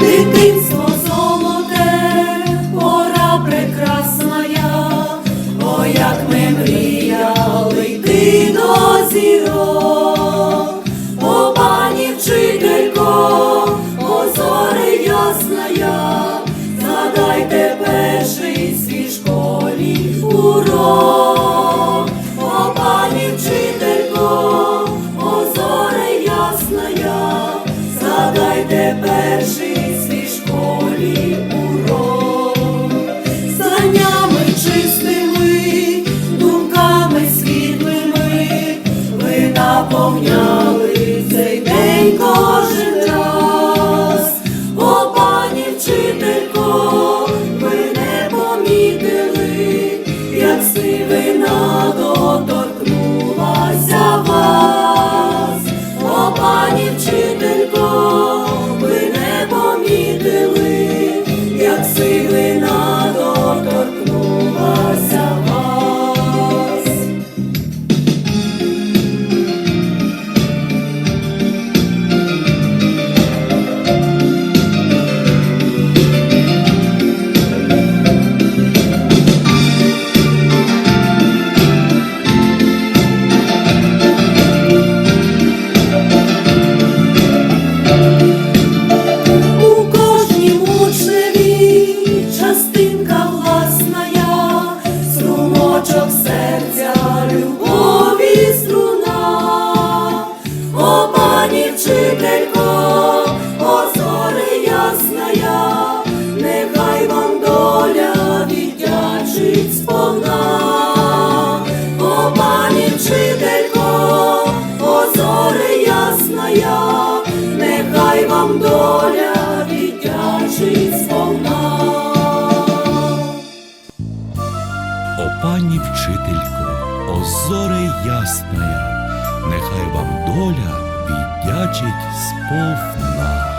Дитинство золоте, пора прекрасна, о, як ми мріяли йти до зірок, о пані вчителько, озоре ясна, я, задайте перший свій школі урок, о пані вчителько, о ясна. я, згадайте перший свій школі урок. Знаннями чистими, думками світлими, ви наповняли цей день кожен раз. О, пані вчителько, ви не помітили, як сивина доторкнулася пані вчителько, о зоре ясна нехай вам доля віддячить сповна. О, пані вчителько, о зоре ясна нехай вам доля віддячить сповна. О пані вчителько, о зоре ясная, нехай вам доля віддячить сповна.